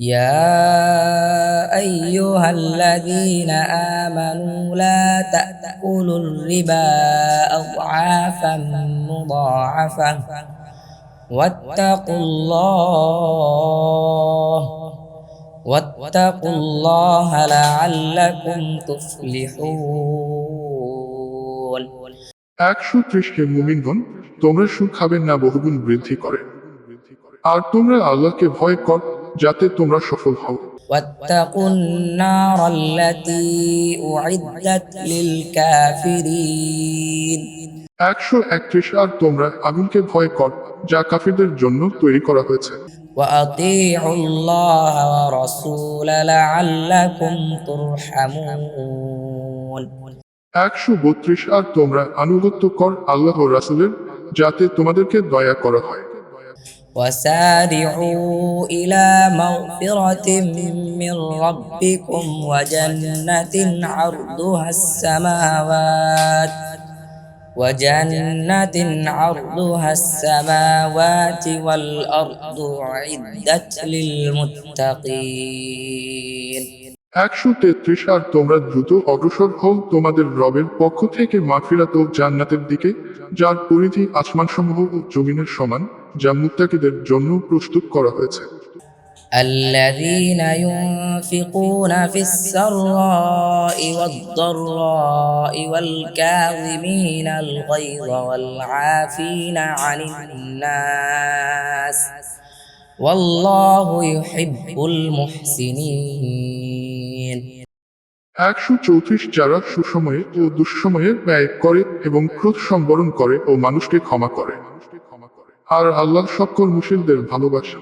يا أيها الذين آمنوا لا تأكلوا الربا أضعافا مضاعفة واتقوا الله واتقوا الله لعلكم تفلحون একশো ত্রিশকে মুমিনগণ তোমরা সুদ খাবেন না বহুগুণ বৃদ্ধি করে আর তোমরা আল্লাহকে ভয় কর যাতে তোমরা সফল হও واتقوا النار التي أعدت للكافرين একশো একত্রিশ আর তোমরা আগুনকে ভয় কর যা কাফিরদের জন্য তৈরি করা হয়েছে وأطيعوا الله ورسوله لعلكم ترحمون একশো বত্রিশ আর তোমরা আনুগত্য কর আল্লাহ ও রাসুলের যাতে তোমাদেরকে দয়া করা হয় وسارعوا إلى مغفرة من ربكم وجنة عرضها السماوات وجنة عرضها السماوات والأرض أعدت للمتقين. একশো তেত্রিশ আর তোমরা দ্রুত অগ্রসর হও তোমাদের রবের পক্ষ থেকে মাফিরাত ও জান্নাতের দিকে যার পরিধি আসমানসমূহ ও জমিনের সমান যা মুত্তাকিদের জন্য প্রস্তুত করা হয়েছে الذين ينفقون في السراء والضراء والكاظمين الغيظ والعافين عن الناس والله يحب المحسنين একশো চৌত্রিশ যারা সুসময়ে ও দুঃসময়ে ব্যয় করে এবং ক্রোধ সম্বরণ করে ও মানুষকে ক্ষমা করে। আর আল্লাহ সকল মুসিলদের ভালোবাসে